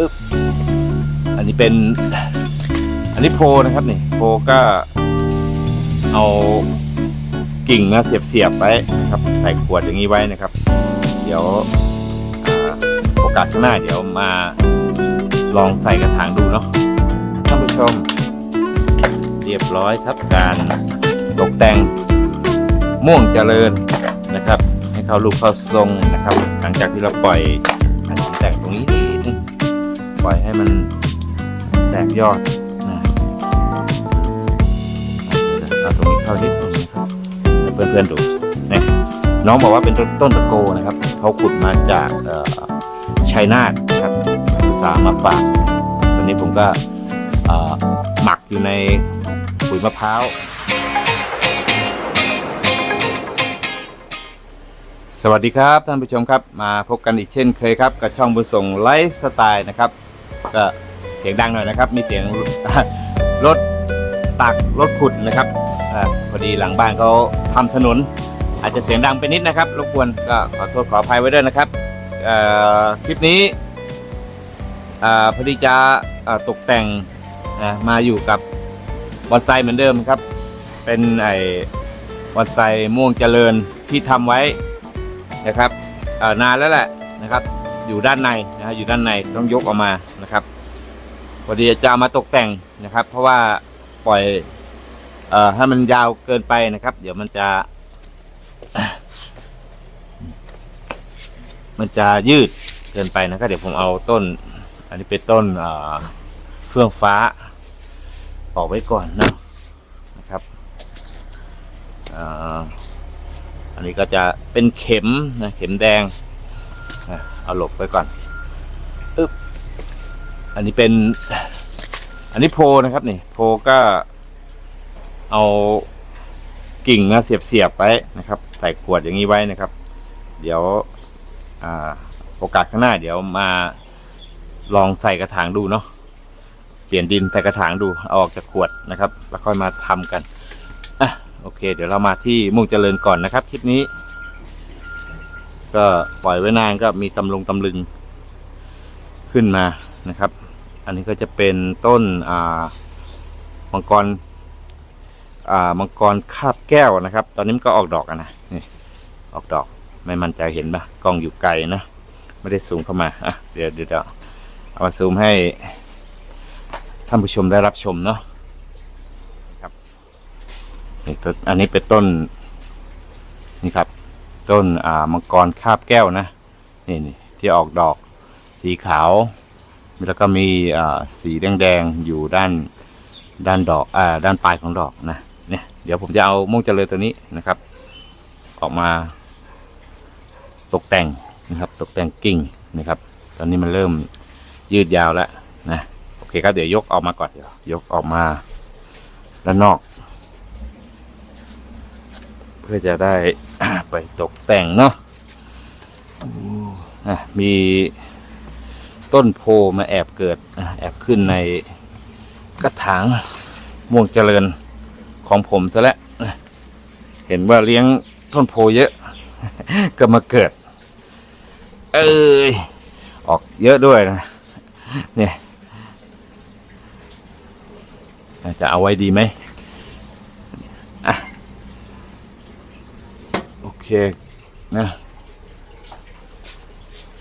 อึ๊บอันนี้เป็น อันนี้โพนะครับนี่โพก็เอากิ่งนะเสียบๆไว้นะครับใส่ขวดอย่างนี้ไว้นะครับ เดี๋ยวโอกาสข้างหน้าเดี๋ยวมาลองใส่กระถางดูเนาะท่านผู้ชม เรียบร้อยครับการตกแต่งม่วงเจริญนะครับ ให้เขาลูกเขาทรงนะครับ หลังจากที่เราปล่อยอันนี้แต่งตรงนี้ ปล่อยให้มันแตกยอดนะเอาตรงนี้เข้านิดนึงนะครับเพื่อนๆดูนะน้องบอกว่าเป็นต้นตะโกนะครับเขาขุดมาจากอ่อชัยนาทนะครับอุตสามาฝากตอนนี้ผมก็อ่อหมักอยู่ในปุ๋ยมะพร้าวสวัสดีครับท่านผู้ชมครับ มาพบกันอีกเช่นเคยครับ กับช่องบุญส่งไลฟ์สไตล์นะครับ ก็เสียงดังหน่อยนะครับ มีเสียงรถตักรถขุดนะครับอพอดีหลังบ้านเขาทำถนน อาจจะเสียงดังไปนิดนะครับรบกวนก็ขอโทษขออภัยไว้ด้วยนะครับคลิปนี้พอดีจะตกแต่งมาอยู่กับบอนไซเหมือนเดิมครับ เป็นไอ้บอนไซม่วงเจริญที่ทำไว้นะครับนานแล้วแหละนะครับ อยู่ด้านในนะฮะอยู่ด้านในต้องยกออกมานะครับพอดีจะเอามาตกแต่งนะครับ เพราะว่าปล่อย เอ่อให้มันยาวเกินไปนะครับ เดี๋ยวมันจะ มันจะยืดเกินไปนะครับเดี๋ยวผมเอาต้น อันนี้เป็นต้นเอ่อเฟื่องฟ้าออกไว้ก่อนเนะนะครับอ่ออันนี้ก็จะเป็นเข็มนะเข็มแดง เอาหลบไว้ก่อนอึ๊บอันนี้เป็น อันนี้โพนะครับนี่ โพก็เอากิ่งนะเสียบๆไว้นะครับ ใส่ขวดอย่างนี้ไว้นะครับ เดี๋ยวอโอกาสข้างหน้า เดี๋ยวมาลองใส่กระถางดูเนาะเปลี่ยนดินใส่กระถางดูเอาออกจากขวดนะครับ แล้วค่อยมาทำกันอะโอเค เดี๋ยวเรามาที่มุ่งเจริญก่อนนะครับคลิปนี้ ก็ปล่อยไว้นานก็มีตำลงตำลึงขึ้นมานะครับ อันนี้ก็จะเป็นต้นอ่ามังกรอ่ามังกรคาบแก้วนะครับ ตอนนี้มันก็ออกดอกอะนะนี่ออกดอกไม่มั่นใจเห็นปะกล้องอยู่ไกลนะไม่ได้ซูมเข้ามาอะเดี๋ยวเดี๋ยวเอามาซูมให้ท่านผู้ชมได้รับชมเนาะนี่ต้นอันนี้เป็นต้นนี่ครับ ต้นอ่ามังกรคาบแก้วนะนี่นที่ออกดอกสีขาว แล้วก็มีอ่าสีแดงๆอยู่ด้านด้านดอกอ่าด้านปลายของดอกนะเนี่ยเดี๋ยวผมจะเอาม่วงเจริญตัวนี้นะครับ ออกมาตกแต่งนะครับตกแต่งกิ่งนะครับ ตอนนี้มันเริ่มยืดยาวแล้วนะโอเคครับเดี๋ยวยกออกมาก่อนเดี๋ยวยกออกมาด้านนอก เพื่อจะได้ ไปตกแต่งเนาะอะมีต้นโพมาแอบเกิดแอบขึ้นในกระถางม่วงเจริญของผมซะแล้วเห็นว่าเลี้ยงต้นโพเยอะ ก็มาเกิด เอ้ยออกเยอะด้วยนะเนี่ยจะเอาไว้ดีไหม โอ เคนะ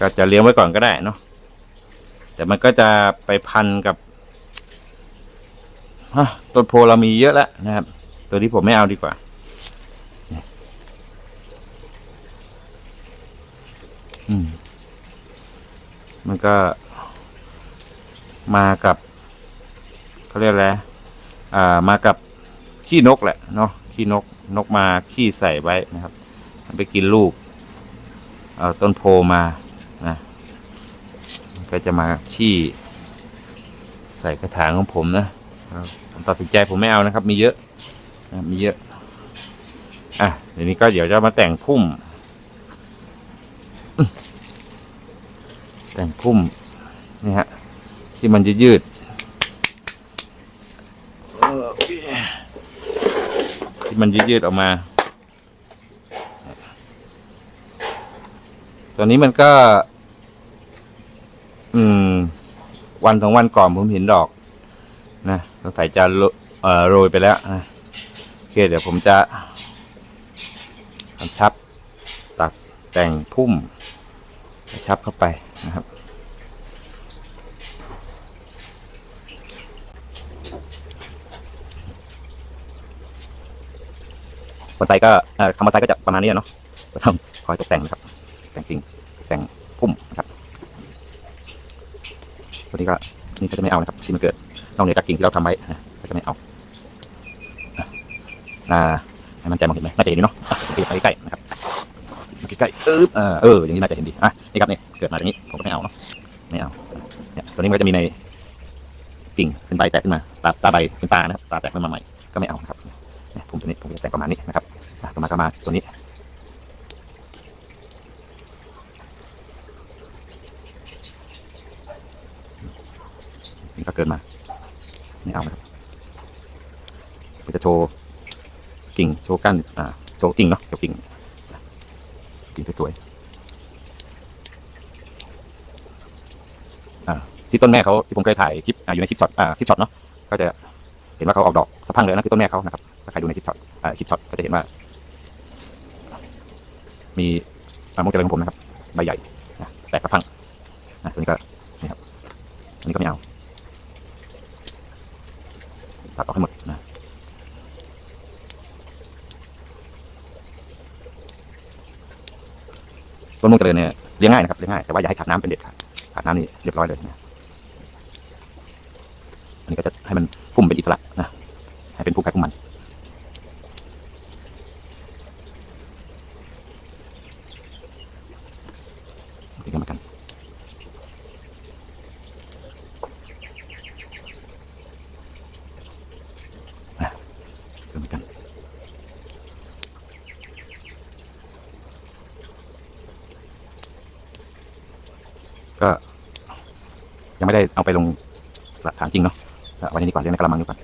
ก็จะเลี้ยงไว้ก่อนก็ได้เนาะแต่มันก็จะไปพันกับฮะต้นโพเรามีเยอะแล้วนะครับ ตัวนี้ผมไม่เอาดีกว่า อืม มันก็มากับเขาเรียกอะไรอ่า มากับขี้นกแหละเนาะขี้นกนกมาขี้ใส่ไว้นะครับ ไปกินลูก เอาต้นโพมานะก็จะมาขี้ใส่กระถางของผมนะผมตัดสินใจผมไม่เอานะครับ มีเยอะนะมีเยอะ อะเดี๋ยวนี้ก็เดี๋ยวจะมาแต่งพุ่ม แต่งพุ่มนี่ฮะที่มันจะยืดที่มันยืดยืดออกมา ตัวนี้มันก็ อืม วันสองวันก่อนผมเห็นดอก นะสงสัยจะโรเอ่อโรยไปแล้วนะโอเค เดี๋ยวผมจะกำชับ ตัดแต่งพุ่มชับเข้าไปนะครับบันไดก็เอ่อคำบันไดก็จะประมาณนี้เนาะก็ทำคอยตกแต่งนะครับ แต่งกิ่งแต่งพุ่มนะครับตัวนี้ก็นี่ก็จะไม่เอานะครับที่มันเกิดนอกเหนือจากกิ่งที่เราทำไว้นะก็จะไม่เอาอะอ่าให้มันใจมองเห็นไหมน่าจะเห็นอยู่เนาะะผมขยับไปใกล้ๆนะครับใกล้ๆเออเออเอออย่างนี้น่าจะเห็นดีอะนี่ครับนี่เกิดมาอย่างนี้ผมก็ไม่เอาเนาะไม่เอาเนี่ยตัวนี้มันก็จะมีในกิ่งเป็นใบแตกขึ้นมาตาตาใบเป็นตานะครับตาแตกขึ้นมาใหม่ก็ไม่เอานะครับผมตัวนี้ผมจะแต่งประมาณนี้นะครับต่อมาก็มาตัวนี้ ก็เกินมาไม่เอานะครับมันจะโชว์กิ่งโชว์ก้านอ่าโชว์กิ่งเนาะโชว์กิ่งกิ่งสวยๆอ่าที่ต้นแม่เขาที่ผมเคยถ่ายคลิปอ่าอยู่ในคลิปช็อตอ่าคลิปช็อตเนาะก็จะเห็นว่าเขาออกดอกสะพังเลยนะคือต้นแม่เขานะครับถ้าใครดูในคลิปช็อตอ่าคลิปช็อตก็จะเห็นว่า มีมะม่วงเจริญของผมนะครับใบใหญ่แตกกระพังนะตัวนี้ก็นี่ครับอันนี้ก็ไม่เอา ตัดออกให้หมดนะต้นม่วงเจริญเนี่ยเลี้ยงง่ายนะครับเลี้ยงง่ายแต่ว่าอย่าให้ขาดน้ำเป็นเด็ดขาดขาดน้ำนี่เรียบร้อยเลยนะอันนี้ก็จะให้มันพุ่มเป็นอิสระนะให้เป็นพุ่มใครพุ่มมัน เป็นกรรมการนะกรรมการก็ยัง ไม่ได้เอาไปลงสถานจริงเนาะไว้ในนี้ก่อนเรียงในกระมังนี้ก่อน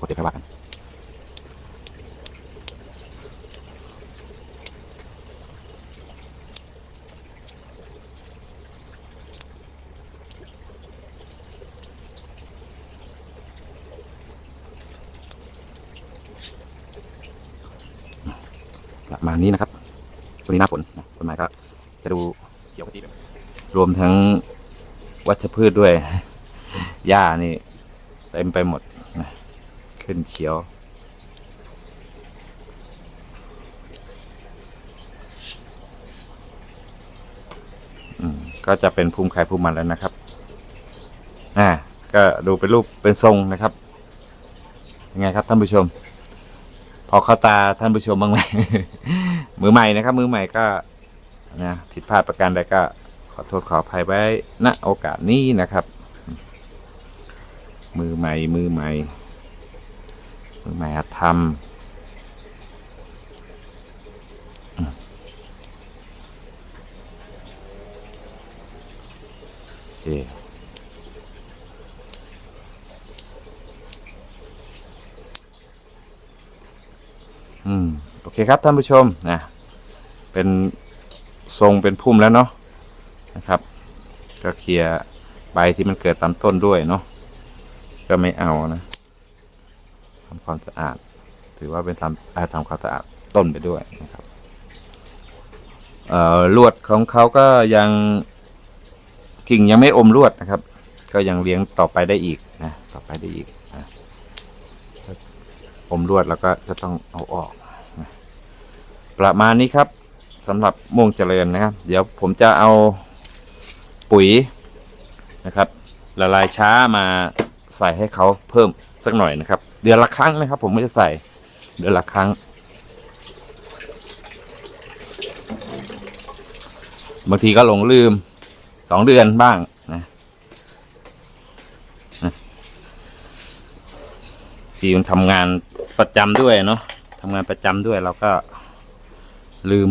กดเดี๋ยวค่อยว่ากันประมาณนี้นะครับช่วงนี้หน้าฝนนะต้นไม้ก็จะดู ขียวขจีแบบรวมทั้งวัชพืชด้วย หญ้านี่เต็มไปหมดนะขึ้นเขียว อืมก็จะเป็นภูมิใครภูมิมันแล้วนะครับ อ่า ก็ดูเป็นรูปเป็นทรงนะครับ ยังไงครับท่านผู้ชม พอเข้าตาท่านผู้ชมบ้างไหม มือใหม่นะครับ มือใหม่ก็ นะผิดพลาดประการใดก็ขอโทษขออภัยไว้ณโอกาสนี้นะครับ มือใหม่มือใหม่มือใหม่หัดทำโอเคอืม โอเคครับท่านผู้ชมนะเป็น ทรงเป็นพุ่มแล้วเนาะนะครับ ก็เคลียร์ใบที่มันเกิดตามต้นด้วยเนาะก็ไม่เอานะทำความสะอาด ถือว่าเป็นทำอาทำความสะอาดต้นไปด้วยนะครับลวดของเขาก็ยังกิ่งยังไม่อมลวดนะครับ ก็ยังเลี้ยงต่อไปได้อีกนะต่อไปได้อีกนะอมลวดแล้วก็จะต้องเอาออกประมาณนี้ครับ สำหรับม่วงเจริญนะครับ เดี๋ยวผมจะเอาปุ๋ยนะครับละลายช้ามาใส่ให้เขาเพิ่มสักหน่อยนะครับ เดือนละครั้งนะครับ ผมไม่จะใส่เดือนละครั้งบางทีก็หลงลืมสองเดือนบ้างนะนะที่มันทำงานประจำด้วยเนาะทำงานประจำด้วยเราก็ลืม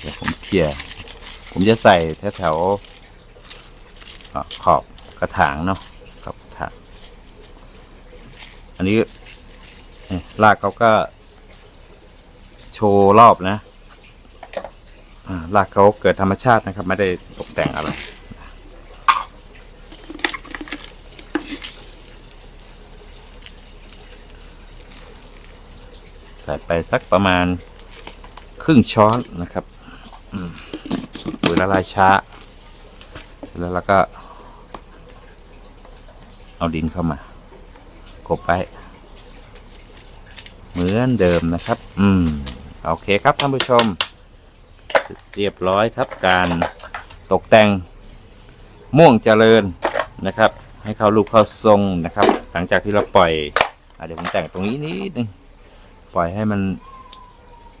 เดี๋ยวผมเคลียร์ผมจะใส่แถวแถวขอบกระถางเนาะขอบกระถางอันนี้เอ๊ะรากเขาก็โชว์รอบนะอ่ากเขาเกิดธรรมชาตินะครับ ไม่ได้ตกแต่งอะไรใส่ไปสักประมาณครึ่งช้อนนะครับ ปุ๋ยละลายช้า แล้วเราก็ เอาดินเข้ามากบไป เหมือนเดิมนะครับ อืม โอเคครับท่านผู้ชม เรียบร้อยครับการตกแต่งม่วงเจริญนะครับ ให้เข้ารูปเข้าทรงนะครับ หลังจากที่เราปล่อยอเดี๋ยวผมแต่งตรงนี้นิดนึง ปล่อยให้มัน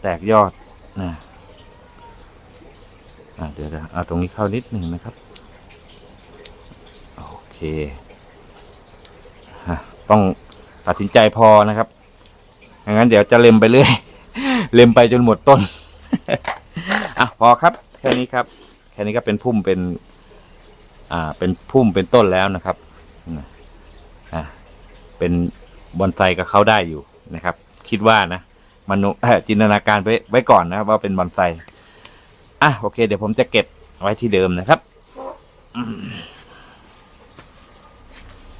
แตกยอดนะ อะเดี๋ยวเอาตรงนี้เข้านิดหนึ่งนะครับ โอเคฮะต้องตัดสินใจพอนะครับไม่งั้นเดี๋ยวจะเล็มไปเรื่อย เล็มไปจนหมดต้น อะพอครับ แค่นี้ครับ แค่นี้ก็เป็นพุ่มเป็น อ่า เป็นพุ่มเป็นต้นแล้วนะครับ อะเป็นบอนไซกับเขาได้อยู่นะครับ คิดว่านะมนุจินตนาการไว้ไว้ก่อนนะครับว่าเป็นบอนไซ อะโอเค เดี๋ยวผมจะเก็บไว้ที่เดิมนะครับ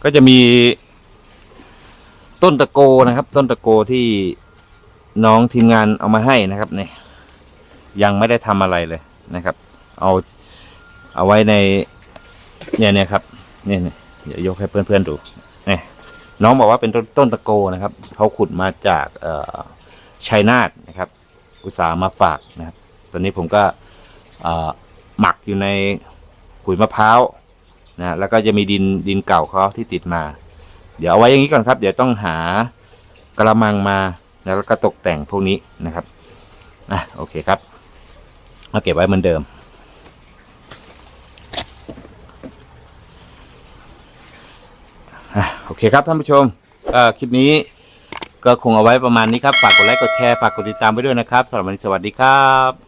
ก็จะมีต้นตะโกนะครับ ต้นตะโกที่น้องทีมงานเอามาให้นะครับเนี่ยยังไม่ได้ทำอะไรเลยนะครับ เอาเอาไว้ในเนี่ยเนี่ยครับเนี่ยเนี่ยเดี๋ยวยกให้เพื่อนๆดูเนี่ยน้องบอกว่าเป็นต้นต้นตะโกนะครับเขาขุดมาจากเอ่อชัยนาทนะครับ อุตสาห์มาฝากนะครับ ตอนนี้ผมก็ หมักอยู่ในขุยมะพร้าวนะแล้วก็จะมีดินดินเก่าเขาที่ติดมา เดี๋ยวเอาไว้อย่างนี้ก่อนครับ เดี๋ยวต้องหากระมังมาแล้วก็ตกแต่งพวกนี้นะครับอะโอเคครับเอาเก็บไว้เหมือนเดิมอะโอเคครับท่านผู้ชมคลิปนี้ก็คงเอาไว้ประมาณนี้ครับ ฝากกดไลค์ กดแชร์ ฝากกดติดตามไว้ด้วยนะครับสำหรับวันนี้สวัสดีครับ